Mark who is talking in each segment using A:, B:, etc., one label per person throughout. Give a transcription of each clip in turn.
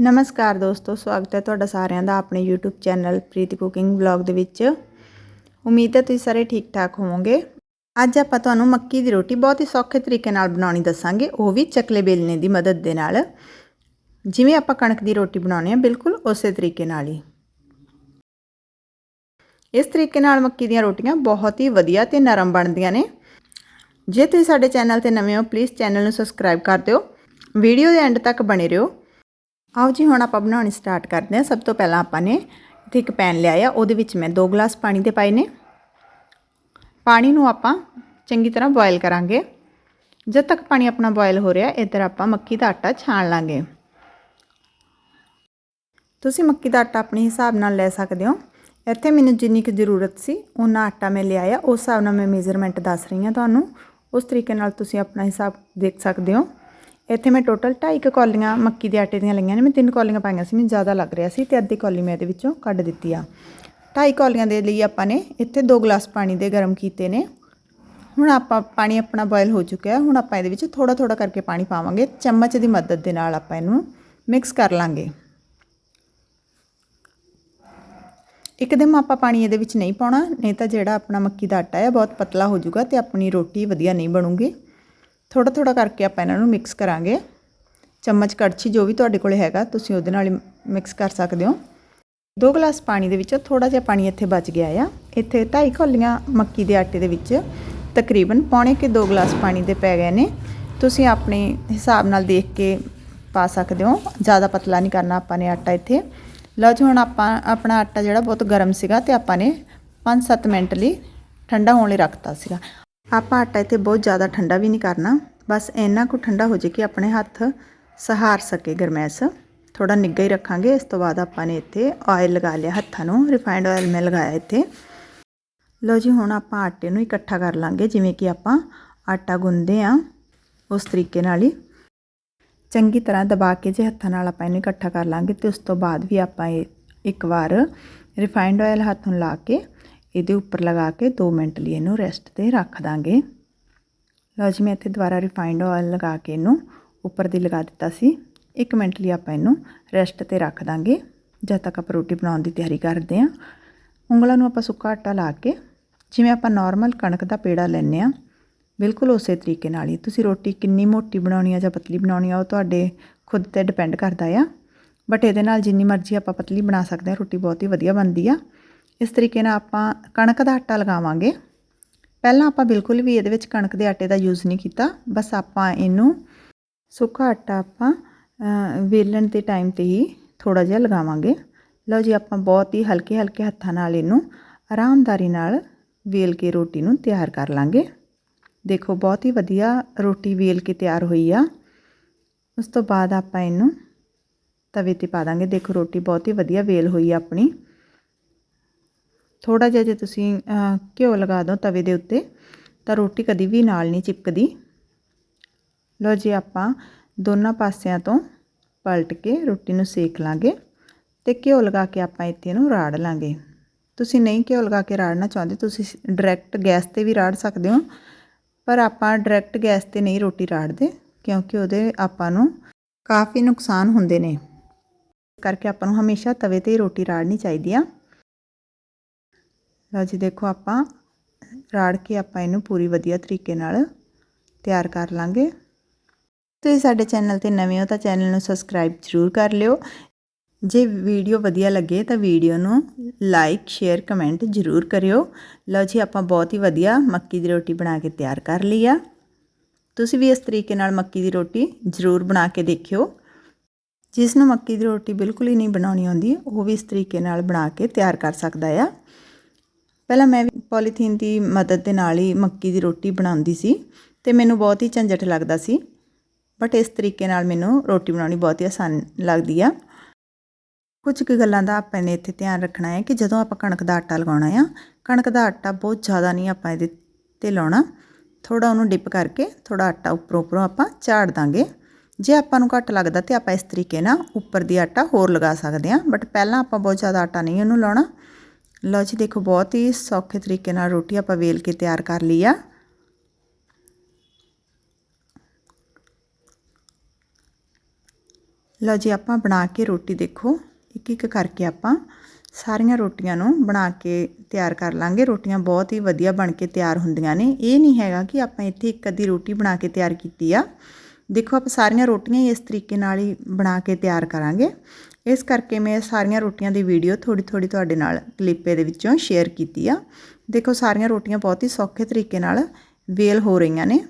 A: ਨਮਸਕਾਰ ਦੋਸਤੋ, ਸਵਾਗਤ ਹੈ ਤੁਹਾਡਾ ਸਾਰਿਆਂ ਦਾ ਆਪਣੇ YouTube channel Preet cooking vlog ਦੇ ਵਿੱਚ। ਉਮੀਦ ਹੈ ਤੁਸੀਂ ਸਾਰੇ ਠੀਕ ਠਾਕ ਹੋਵੋਗੇ। ਅੱਜ ਆਪਾਂ ਤੁਹਾਨੂੰ ਮੱਕੀ ਦੀ ਰੋਟੀ ਬਹੁਤ ਹੀ ਸੌਖੇ ਤਰੀਕੇ ਨਾਲ ਬਣਾਉਣੀ ਦੱਸਾਂਗੇ, ਉਹ ਵੀ ਚਕਲੇ ਬੇਲਣੇ ਦੀ ਮਦਦ ਦੇ ਨਾਲ। ਜਿਵੇਂ ਆਪਾਂ ਕਣਕ ਦੀ ਰੋਟੀ ਬਣਾਉਂਦੇ ਆ ਬਿਲਕੁਲ ਉਸੇ ਤਰੀਕੇ ਨਾਲ ਹੀ। ਇਸ ਤਰੀਕੇ ਨਾਲ ਮੱਕੀ ਦੀਆਂ ਰੋਟੀਆਂ ਬਹੁਤ ਹੀ ਵਧੀਆ ਤੇ ਨਰਮ ਬਣਦੀਆਂ ਨੇ। ਜੇ ਤੁਸੀਂ ਸਾਡੇ ਚੈਨਲ ਤੇ ਨਵੇਂ ਹੋ ਪਲੀਜ਼ ਚੈਨਲ ਨੂੰ ਸਬਸਕ੍ਰਾਈਬ ਕਰ ਦਿਓ। ਵੀਡੀਓ ਦੇ ਐਂਡ ਤੱਕ ਬਣੇ ਰਹੋ। ਆਓ ਜੀ, ਹੁਣ ਆਪਾਂ ਬਣਾਉਣੀ ਸਟਾਰਟ ਕਰਦੇ ਹਾਂ। ਸਭ ਤੋਂ ਪਹਿਲਾਂ ਆਪਾਂ ਨੇ ਇੱਥੇ ਇੱਕ ਪੈਨ ਲਿਆ ਆ ਉਹਦੇ ਵਿੱਚ ਮੈਂ 2 ਗਲਾਸ ਪਾਣੀ ਦੇ ਪਾਏ ਨੇ। ਪਾਣੀ ਨੂੰ ਆਪਾਂ ਚੰਗੀ ਤਰ੍ਹਾਂ ਬੋਇਲ ਕਰਾਂਗੇ। ਜਦ ਤੱਕ ਪਾਣੀ ਆਪਣਾ ਬੋਇਲ ਹੋ ਰਿਹਾ, ਇੱਧਰ ਆਪਾਂ ਮੱਕੀ ਦਾ ਆਟਾ ਛਾਣ ਲਾਂਗੇ। ਤੁਸੀਂ ਮੱਕੀ ਦਾ ਆਟਾ ਆਪਣੇ ਹਿਸਾਬ ਨਾਲ ਲੈ ਸਕਦੇ ਹੋ। ਇੱਥੇ ਮੈਨੂੰ ਜਿੰਨੀ ਕੁ ਜ਼ਰੂਰਤ ਸੀ, ਉਹਨਾਂ ਆਟਾ ਮੈਂ ਲਿਆ ਆ ਉਸ ਹਿਸਾਬ ਨਾਲ ਮੈਂ ਮੇਜ਼ਰਮੈਂਟ ਦੱਸ ਰਹੀ ਹਾਂ ਤੁਹਾਨੂੰ। ਉਸ ਤਰੀਕੇ ਨਾਲ ਤੁਸੀਂ ਆਪਣਾ ਹਿਸਾਬ ਦੇਖ ਸਕਦੇ ਹੋ। ਇੱਥੇ ਮੈਂ ਟੋਟਲ 2.5 ਕੌਲੀਆਂ ਮੱਕੀ ਦੇ ਆਟੇ ਦੀਆਂ ਲਈਆਂ ਨੇ। ਮੈਂ ਤਿੰਨ ਕੌਲੀਆਂ ਪਾਈਆਂ ਸੀ, ਮੈਨੂੰ ਜ਼ਿਆਦਾ ਲੱਗ ਰਿਹਾ ਸੀ ਤੇ ਅੱਧੀ ਕੌਲੀ ਮੈਂ ਇਹਦੇ ਵਿੱਚੋਂ ਕੱਢ ਦਿੱਤੀ ਆ। 2.5 ਕੌਲੀਆਂ ਦੇ ਲਈ ਆਪਾਂ ਨੇ ਇੱਥੇ 2 ਗਲਾਸ ਪਾਣੀ ਦੇ ਗਰਮ ਕੀਤੇ ਨੇ। ਹੁਣ ਆਪਾਂ ਪਾਣੀ ਆਪਣਾ ਬੋਇਲ ਹੋ ਚੁੱਕਿਆ ਹੁਣ ਆਪਾਂ ਇਹਦੇ ਵਿੱਚ ਥੋੜਾ ਥੋੜਾ ਕਰਕੇ ਪਾਣੀ ਪਾਵਾਂਗੇ। ਚਮਚ ਦੀ ਮਦਦ ਦੇ ਨਾਲ ਆਪਾਂ ਇਹਨੂੰ ਮਿਕਸ ਕਰ ਲਾਂਗੇ। ਇੱਕਦਮ ਆਪਾਂ ਪਾਣੀ ਇਹਦੇ ਵਿੱਚ ਨਹੀਂ ਪਾਉਣਾ, ਨਹੀਂ ਤਾਂ ਜਿਹੜਾ ਆਪਣਾ ਮੱਕੀ ਦਾ ਆਟਾ ਹੈ ਬਹੁਤ ਪਤਲਾ ਹੋ ਜਾਊਗਾ ਤੇ ਆਪਣੀ ਰੋਟੀ ਵਧੀਆ ਨਹੀਂ ਬਣੂਗੀ। ਥੋੜਾ ਥੋੜਾ ਕਰਕੇ ਆਪਾਂ ਇਹਨਾਂ ਨੂੰ ਮਿਕਸ ਕਰਾਂਗੇ। ਚਮਚ ਕੜਛੀ ਜੋ ਵੀ ਤੁਹਾਡੇ ਕੋਲ ਹੈਗਾ, ਤੁਸੀਂ ਉਹਦੇ ਨਾਲ ਮਿਕਸ ਕਰ ਸਕਦੇ ਹੋ। ਦੋ ਗਲਾਸ ਪਾਣੀ ਦੇ ਵਿੱਚੋਂ ਥੋੜਾ ਜਿਹਾ ਪਾਣੀ ਇੱਥੇ ਬਚ ਗਿਆ ਆ। ਇੱਥੇ 2.5 ਕੌਲੀਆਂ ਮੱਕੀ ਦੇ ਆਟੇ ਦੇ ਵਿੱਚ ਤਕਰੀਬਨ ਪੌਣੇ ਕਿ 2 ਗਲਾਸ ਪਾਣੀ ਦੇ ਪੈ ਗਏ ਨੇ। ਤੁਸੀਂ ਆਪਣੇ ਹਿਸਾਬ ਨਾਲ ਦੇਖ ਕੇ ਪਾ ਸਕਦੇ ਹੋ। ਜ਼ਿਆਦਾ ਪਤਲਾ ਨਹੀਂ ਕਰਨਾ ਆਪਾਂ ਨੇ ਆਟਾ ਇੱਥੇ। ਲਓ ਜੀ, ਹੁਣ ਆਪਾਂ ਆਪਣਾ ਆਟਾ ਜਿਹੜਾ ਬਹੁਤ ਗਰਮ ਸੀਗਾ ਤੇ ਆਪਾਂ ਨੇ 5-7 ਮਿੰਟ ਲਈ ਠੰਡਾ ਹੋਣ ਲਈ ਰੱਖਤਾ ਸੀਗਾ। ਆਪਾਂ ਆਟਾ ਇੱਥੇ ਬਹੁਤ ਜ਼ਿਆਦਾ ਠੰਡਾ ਵੀ ਨਹੀਂ ਕਰਨਾ। ਬਸ ਇੰਨਾ ਕੁ ਠੰਡਾ ਹੋ ਜੇ ਕਿ ਆਪਣੇ ਹੱਥ ਸਹਾਰ ਸਕੇ ਗਰਮੈਸ। ਥੋੜਾ ਨਿੱਘਾ ਹੀ ਰੱਖਾਂਗੇ। ਇਸ ਤੋਂ ਬਾਅਦ ਆਪਾਂ ਨੇ ਇੱਥੇ ਆਇਲ ਲਗਾ ਲਿਆ ਹੱਥਾਂ ਨੂੰ। ਰਿਫਾਈਨਡ ਆਇਲ ਮੈਂ ਲਗਾਇਆ ਇੱਥੇ। ਲਓ ਜੀ, ਹੁਣ ਆਪਾਂ ਆਟੇ ਨੂੰ ਇਕੱਠਾ ਕਰ ਲਾਂਗੇ। ਜਿਵੇਂ ਕਿ ਆਪਾਂ ਆਟਾ ਗੁੰਨਦੇ ਆ ਉਸ ਤਰੀਕੇ ਨਾਲ ਹੀ। ਚੰਗੀ ਤਰ੍ਹਾਂ ਦਬਾ ਕੇ ਜੇ ਹੱਥਾਂ ਨਾਲ ਆਪਾਂ ਇਹਨੂੰ ਇਕੱਠਾ ਕਰ ਲਾਂਗੇ ਤੇ ਉਸ ਤੋਂ ਬਾਅਦ ਵੀ ਆਪਾਂ ਇਹ ਇੱਕ ਵਾਰ ਰਿਫਾਈਨਡ ਆਇਲ ਹੱਥ ਨੂੰ ਲਾ ਕੇ ਇਹਦੇ ਉੱਪਰ ਲਗਾ ਕੇ 2 ਮਿੰਟ ਲਈ ਇਹਨੂੰ ਰੈਸਟ ਤੇ ਰੱਖ ਦਾਂਗੇ। ਲਓ ਜੀ, ਮੈਂ ਇੱਥੇ ਦੁਬਾਰਾ ਰਿਫਾਈਨਡ ਆਇਲ ਲਗਾ ਕੇ ਇਹਨੂੰ ਉੱਪਰ ਦੀ ਲਗਾ ਦਿੱਤਾ ਸੀ। 1 ਮਿੰਟ ਲਈ ਆਪਾਂ ਇਹਨੂੰ ਰੈਸਟ ਤੇ ਰੱਖ ਦਾਂਗੇ। ਜਦ ਤੱਕ ਆਪਾਂ ਰੋਟੀ ਬਣਾਉਣ ਦੀ ਤਿਆਰੀ ਕਰਦੇ ਆਂ ਉਂਗਲਾਂ ਨੂੰ ਆਪਾਂ ਸੁੱਕਾ ਆਟਾ ਲਾ ਕੇ ਜਿਵੇਂ ਆਪਾਂ ਨਾਰਮਲ ਕਣਕ ਦਾ ਪੇੜਾ ਲੈਂਦੇ ਆ ਬਿਲਕੁਲ ਉਸੇ ਤਰੀਕੇ ਨਾਲ ਹੀ। ਤੁਸੀਂ ਰੋਟੀ ਕਿੰਨੀ ਮੋਟੀ ਬਣਾਉਣੀ ਆ ਜਾਂ ਪਤਲੀ ਬਣਾਉਣੀ ਆ, ਉਹ ਤੁਹਾਡੇ ਖੁਦ ਤੇ ਡਿਪੈਂਡ ਕਰਦਾ ਆ। ਬਟ ਇਹਦੇ ਨਾਲ ਜਿੰਨੀ ਮਰਜ਼ੀ ਆਪਾਂ ਪਤਲੀ ਬਣਾ ਸਕਦੇ ਆ ਰੋਟੀ ਬਹੁਤ ਹੀ ਵਧੀਆ ਬਣਦੀ ਆ। ਇਸ ਤਰੀਕੇ ਨਾਲ ਆਪਾਂ ਕਣਕ ਦਾ ਆਟਾ ਲਗਾਵਾਂਗੇ। ਪਹਿਲਾਂ ਆਪਾਂ ਬਿਲਕੁਲ ਵੀ ਇਹਦੇ ਵਿੱਚ ਕਣਕ ਦੇ ਆਟੇ ਦਾ ਯੂਜ਼ ਨਹੀਂ ਕੀਤਾ। ਬਸ ਆਪਾਂ ਇਹਨੂੰ ਸੁੱਕਾ ਆਟਾ ਆਪਾਂ ਵੇਲਣ ਦੇ ਟਾਈਮ ਤੇ ਹੀ ਥੋੜਾ ਜਿਹਾ ਲਗਾਵਾਂਗੇ। ਲਓ ਜੀ, ਆਪਾਂ ਬਹੁਤ ਹੀ ਹਲਕੇ ਹਲਕੇ ਹੱਥਾਂ ਨਾਲ ਇਹਨੂੰ ਆਰਾਮਦਾਰੀ ਨਾਲ ਵੇਲ ਕੇ ਰੋਟੀ ਨੂੰ ਤਿਆਰ ਕਰ ਲਾਂਗੇ। ਦੇਖੋ, ਬਹੁਤ ਹੀ ਵਧੀਆ ਰੋਟੀ ਵੇਲ ਕੇ ਤਿਆਰ ਹੋਈ ਆ। ਉਸ ਤੋਂ ਬਾਅਦ ਆਪਾਂ ਇਹਨੂੰ ਤਵੇ ਤੇ ਪਾ ਦਾਂਗੇ। ਦੇਖੋ, ਰੋਟੀ ਬਹੁਤ ਹੀ ਵਧੀਆ ਵੇਲ ਹੋਈ ਆ ਆਪਣੀ। ਥੋੜਾ ਜਿਹਾ ਜੇ ਤੁਸੀਂ ਘਿਓ ਲਗਾ ਦਿਓ ਤਵੇ ਦੇ ਉੱਤੇ, ਤਾਂ ਰੋਟੀ ਕਦੀ ਵੀ ਨਾਲ ਨਹੀਂ ਚਿਪਕਦੀ। ਲਓ ਜੀ, ਆਪਾਂ ਦੋਨਾਂ ਪਾਸਿਆਂ ਤੋਂ ਪਲਟ ਕੇ ਰੋਟੀ ਨੂੰ ਸੇਕ ਲਾਂਗੇ ਤੇ ਘਿਓ ਲਗਾ ਕੇ ਆਪਾਂ ਇੱਥੇ ਨੂੰ ਰਾੜ ਲਾਂਗੇ। ਤੁਸੀਂ ਨਹੀਂ ਘਿਓ ਲਗਾ ਕੇ ਰਾੜਨਾ ਚਾਹੁੰਦੇ, ਤੁਸੀਂ ਡਾਇਰੈਕਟ ਗੈਸ ਤੇ ਵੀ ਰਾੜ ਸਕਦੇ ਹੋ, ਪਰ ਆਪਾਂ ਡਾਇਰੈਕਟ ਗੈਸ ਤੇ ਨਹੀਂ ਰੋਟੀ ਰਾੜਦੇ, ਕਿਉਂਕਿ ਉਹਦੇ ਆਪਾਂ ਨੂੰ ਕਾਫੀ ਨੁਕਸਾਨ ਹੁੰਦੇ ਨੇ। ਕਰਕੇ ਆਪਾਂ ਨੂੰ ਹਮੇਸ਼ਾ ਤਵੇ ਤੇ ਹੀ ਰੋਟੀ ਰਾੜਨੀ ਚਾਹੀਦੀ ਆ। ਲਓ ਜੀ, ਦੇਖੋ ਆਪਾਂ ਰਾੜ ਕੇ ਆਪਾਂ ਇਹਨੂੰ ਪੂਰੀ ਵਧੀਆ ਤਰੀਕੇ ਨਾਲ ਤਿਆਰ ਕਰ ਲਾਂਗੇ। ਤੁਸੀਂ ਸਾਡੇ ਚੈਨਲ ਤੇ ਨਵੇਂ ਹੋ ਤਾਂ ਚੈਨਲ ਨੂੰ ਸਬਸਕ੍ਰਾਈਬ ਜ਼ਰੂਰ ਕਰ ਲਿਓ। ਜੇ ਵੀਡੀਓ ਵਧੀਆ ਲੱਗੇ ਤਾਂ ਵੀਡੀਓ ਨੂੰ ਲਾਈਕ, ਸ਼ੇਅਰ, ਕਮੈਂਟ ਜ਼ਰੂਰ ਕਰਿਓ। ਲਓ ਜੀ, ਆਪਾਂ ਬਹੁਤ ਹੀ ਵਧੀਆ ਮੱਕੀ ਦੀ ਰੋਟੀ ਬਣਾ ਕੇ ਤਿਆਰ ਕਰ ਲਈ ਆ। ਤੁਸੀਂ ਵੀ ਇਸ ਤਰੀਕੇ ਨਾਲ ਮੱਕੀ ਦੀ ਰੋਟੀ ਜ਼ਰੂਰ ਬਣਾ ਕੇ ਦੇਖਿਓ। ਜਿਸ ਨੂੰ ਮੱਕੀ ਦੀ ਰੋਟੀ ਬਿਲਕੁਲ ਹੀ ਨਹੀਂ ਬਣਾਉਣੀ ਆਉਂਦੀ, ਉਹ ਵੀ ਇਸ ਤਰੀਕੇ ਨਾਲ ਬਣਾ ਕੇ ਤਿਆਰ ਕਰ ਸਕਦਾ ਆ। ਪਹਿਲਾਂ ਮੈਂ ਵੀ ਪੋਲੀਥੀਨ ਦੀ ਮਦਦ ਦੇ ਨਾਲ ਹੀ ਮੱਕੀ ਦੀ ਰੋਟੀ ਬਣਾਉਂਦੀ ਸੀ ਤੇ ਮੈਨੂੰ ਬਹੁਤ ਹੀ ਝੰਜਟ ਲੱਗਦਾ ਸੀ। ਬਟ ਇਸ ਤਰੀਕੇ ਨਾਲ ਮੈਨੂੰ ਰੋਟੀ ਬਣਾਉਣੀ ਬਹੁਤ ਹੀ ਆਸਾਨ ਲੱਗਦੀ ਆ। ਕੁਝ ਕੁ ਗੱਲਾਂ ਦਾ ਆਪਾਂ ਨੇ ਇੱਥੇ ਧਿਆਨ ਰੱਖਣਾ ਹੈ ਕਿ ਜਦੋਂ ਆਪਾਂ ਕਣਕ ਦਾ ਆਟਾ ਲਗਾਉਣਾ ਆ, ਕਣਕ ਦਾ ਆਟਾ ਬਹੁਤ ਜ਼ਿਆਦਾ ਨਹੀਂ ਆਪਾਂ ਇਹਦੇ ਤੇ ਲਾਉਣਾ। ਥੋੜਾ ਉਹਨੂੰ ਡਿਪ ਕਰਕੇ ਥੋੜਾ ਆਟਾ ਉੱਪਰੋਂ ਉੱਪਰੋਂ ਆਪਾਂ ਝਾੜ ਦਾਂਗੇ। ਜੇ ਆਪਾਂ ਨੂੰ ਘੱਟ ਲੱਗਦਾ ਤੇ ਆਪਾਂ ਇਸ ਤਰੀਕੇ ਨਾਲ ਉੱਪਰ ਦੀ ਆਟਾ ਹੋਰ ਲਗਾ ਸਕਦੇ ਹਾਂ। ਬਟ ਪਹਿਲਾਂ ਆਪਾਂ ਬਹੁਤ ਜ਼ਿਆਦਾ ਆਟਾ ਨਹੀਂ ਉਹਨੂੰ ਲਾਉਣਾ। ਲਓ ਜੀ, ਦੇਖੋ, ਬਹੁਤ ਹੀ ਸੌਖੇ ਤਰੀਕੇ ਨਾਲ ਰੋਟੀ ਆਪਾਂ ਵੇਲ ਕੇ ਤਿਆਰ ਕਰ ਲਈ ਆ। ਲਓ ਜੀ, ਆਪਾਂ ਬਣਾ ਕੇ ਰੋਟੀ ਦੇਖੋ ਇੱਕ ਇੱਕ ਕਰਕੇ ਆਪਾਂ ਸਾਰੀਆਂ ਰੋਟੀਆਂ ਨੂੰ ਬਣਾ ਕੇ ਤਿਆਰ ਕਰ ਲਾਂਗੇ। ਰੋਟੀਆਂ ਬਹੁਤ ਹੀ ਵਧੀਆ ਬਣ ਕੇ ਤਿਆਰ ਹੁੰਦੀਆਂ ਨੇ। ਇਹ ਨਹੀਂ ਹੈਗਾ ਕਿ ਆਪਾਂ ਇੱਥੇ ਇੱਕ ਅੱਧੀ ਰੋਟੀ ਬਣਾ ਕੇ ਤਿਆਰ ਕੀਤੀ ਆ। ਦੇਖੋ, ਆਪਾਂ ਸਾਰੀਆਂ ਰੋਟੀਆਂ ਹੀ ਇਸ ਤਰੀਕੇ ਨਾਲ ਹੀ ਬਣਾ ਕੇ ਤਿਆਰ ਕਰਾਂਗੇ। ਇਸ ਕਰਕੇ ਮੈਂ ਸਾਰੀਆਂ ਰੋਟੀਆਂ ਦੀ ਵੀਡੀਓ ਥੋੜੀ ਥੋੜੀ ਤੁਹਾਡੇ ਨਾਲ ਕਲਿੱਪੇ ਦੇ ਵਿੱਚੋਂ ਸ਼ੇਅਰ ਕੀਤੀ ਆ। ਦੇਖੋ, ਸਾਰੀਆਂ ਰੋਟੀਆਂ ਬਹੁਤ ਹੀ ਸੌਖੇ ਤਰੀਕੇ ਨਾਲ ਵੇਲ ਹੋ ਰਹੀਆਂ ਨੇ।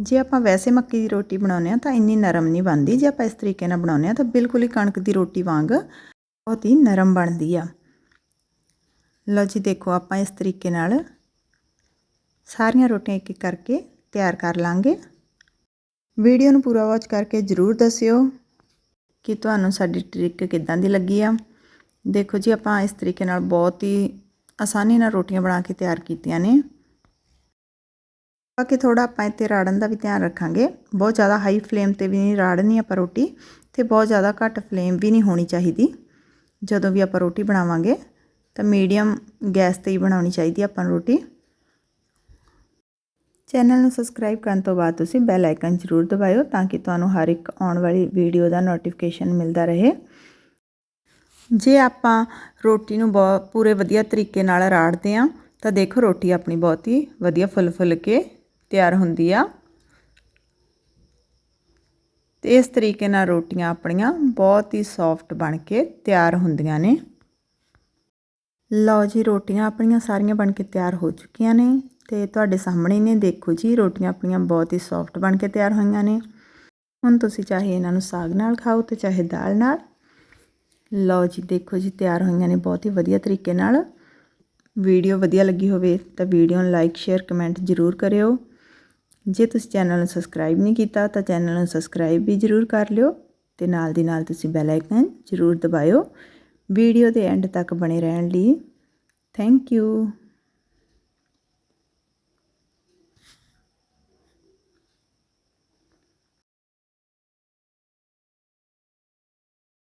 A: ਜੇ ਆਪਾਂ ਵੈਸੇ ਮੱਕੀ ਦੀ ਰੋਟੀ ਬਣਾਉਂਦੇ ਆ ਤਾਂ ਇੰਨੀ ਨਰਮ ਨਹੀਂ ਬਣਦੀ। ਜੇ ਆਪਾਂ ਇਸ ਤਰੀਕੇ ਨਾਲ ਬਣਾਉਂਦੇ ਆ ਤਾਂ ਬਿਲਕੁਲ ਹੀ ਕਣਕ ਦੀ ਰੋਟੀ ਵਾਂਗ ਬਹੁਤ ਹੀ ਨਰਮ ਬਣਦੀ ਆ। ਲਓ ਜੀ, ਦੇਖੋ, ਆਪਾਂ ਇਸ ਤਰੀਕੇ ਨਾਲ ਸਾਰੀਆਂ ਰੋਟੀਆਂ ਇੱਕ ਇੱਕ ਕਰਕੇ ਤਿਆਰ ਕਰ ਲਾਂਗੇ। ਵੀਡੀਓ ਨੂੰ ਪੂਰਾ ਵਾਚ ਕਰਕੇ ਜ਼ਰੂਰ ਦੱਸਿਓ ਕਿ ਤੁਹਾਨੂੰ ਸਾਡੀ ਟ੍ਰਿਕ ਕਿੱਦਾਂ ਦੀ ਲੱਗੀ ਆ। ਦੇਖੋ ਜੀ, ਆਪਾਂ ਇਸ ਤਰੀਕੇ ਨਾਲ ਬਹੁਤ ਹੀ ਆਸਾਨੀ ਨਾਲ ਰੋਟੀਆਂ ਬਣਾ ਕੇ ਤਿਆਰ ਕੀਤੀਆਂ ਨੇ। ਬਾਕੀ ਥੋੜਾ ਆਪਾਂ ਇੱਥੇ ਰਾੜਨ ਦਾ ਵੀ ਧਿਆਨ ਰੱਖਾਂਗੇ। ਬਹੁਤ ਜ਼ਿਆਦਾ ਹਾਈ ਫਲੇਮ ਤੇ ਵੀ ਨਹੀਂ ਰਾੜਨੀ ਆਪਾਂ ਰੋਟੀ ਤੇ ਬਹੁਤ ਜ਼ਿਆਦਾ ਘੱਟ ਫਲੇਮ ਵੀ ਨਹੀਂ ਹੋਣੀ ਚਾਹੀਦੀ। ਜਦੋਂ ਵੀ ਆਪਾਂ ਰੋਟੀ ਬਣਾਵਾਂਗੇ ਤਾਂ ਮੀਡੀਅਮ ਗੈਸ ਤੇ ਹੀ ਬਣਾਉਣੀ ਚਾਹੀਦੀ ਆਪਾਂ ਨੂੰ ਰੋਟੀ। ਚੈਨਲ ਨੂੰ ਸਬਸਕ੍ਰਾਈਬ ਕਰਨ ਤੋਂ ਬਾਅਦ ਤੁਸੀਂ ਬੈਲ ਆਈਕਨ ਜ਼ਰੂਰ ਦਬਾਇਓ ਤਾਂ ਕਿ ਤੁਹਾਨੂੰ ਹਰ ਇੱਕ ਆਉਣ ਵਾਲੀ ਵੀਡੀਓ ਦਾ ਨੋਟੀਫਿਕੇਸ਼ਨ ਮਿਲਦਾ ਰਹੇ। ਜੇ ਆਪਾਂ ਰੋਟੀ ਨੂੰ ਬਹੁਤ ਪੂਰੇ ਵਧੀਆ ਤਰੀਕੇ ਨਾਲ ਰਾੜਦੇ ਆ ਤਾਂ ਦੇਖੋ ਰੋਟੀ ਆਪਣੀ ਬਹੁਤ ਹੀ ਵਧੀਆ ਫੁੱਲ ਫੁੱਲ ਕੇ ਤਿਆਰ ਹੁੰਦੀ ਆ। ਤੇ ਇਸ ਤਰੀਕੇ ਨਾਲ ਰੋਟੀਆਂ ਆਪਣੀਆਂ ਬਹੁਤ ਹੀ ਸੌਫਟ ਬਣ ਕੇ ਤਿਆਰ ਹੁੰਦੀਆਂ ਨੇ। ਲਓ ਜੀ ਰੋਟੀਆਂ ਆਪਣੀਆਂ ਸਾਰੀਆਂ ਬਣ ਕੇ ਤਿਆਰ ਹੋ ਚੁੱਕੀਆਂ ਨੇ। ਤੇ ਤੁਹਾਡੇ ਸਾਹਮਣੇ ਨੇ, ਦੇਖੋ ਜੀ, ਰੋਟੀਆਂ ਆਪਣੀਆਂ ਬਹੁਤ ਹੀ ਸੌਫਟ ਬਣ ਕੇ ਤਿਆਰ ਹੋਈਆਂ ਨੇ। ਹੁਣ ਤੁਸੀਂ ਚਾਹੇ ਇਹਨਾਂ ਨੂੰ ਸਾਗ ਨਾਲ ਖਾਓ ਤੇ ਚਾਹੇ ਦਾਲ ਨਾਲ। ਲਓ ਜੀ, ਦੇਖੋ ਜੀ, ਤਿਆਰ ਹੋਈਆਂ ਨੇ ਬਹੁਤ ਹੀ ਵਧੀਆ ਤਰੀਕੇ ਨਾਲ। ਵੀਡੀਓ ਵਧੀਆ ਲੱਗੀ ਹੋਵੇ ਤਾਂ ਵੀਡੀਓ ਨੂੰ ਲਾਈਕ ਸ਼ੇਅਰ ਕਮੈਂਟ ਜ਼ਰੂਰ ਕਰਿਓ। ਜੇ ਤੁਸੀਂ ਚੈਨਲ ਨੂੰ ਸਬਸਕ੍ਰਾਈਬ ਨਹੀਂ ਕੀਤਾ ਤਾਂ ਚੈਨਲ ਨੂੰ ਸਬਸਕ੍ਰਾਈਬ ਵੀ ਜ਼ਰੂਰ ਕਰ ਲਿਓ ਤੇ ਨਾਲ ਦੀ ਨਾਲ ਤੁਸੀਂ ਬੈਲ ਆਈਕਨ ਜ਼ਰੂਰ ਦਬਾਇਓ। ਵੀਡੀਓ ਦੇ ਐਂਡ ਤੱਕ ਬਣੇ ਰਹਿਣ ਲਈ ਥੈਂਕ ਯੂ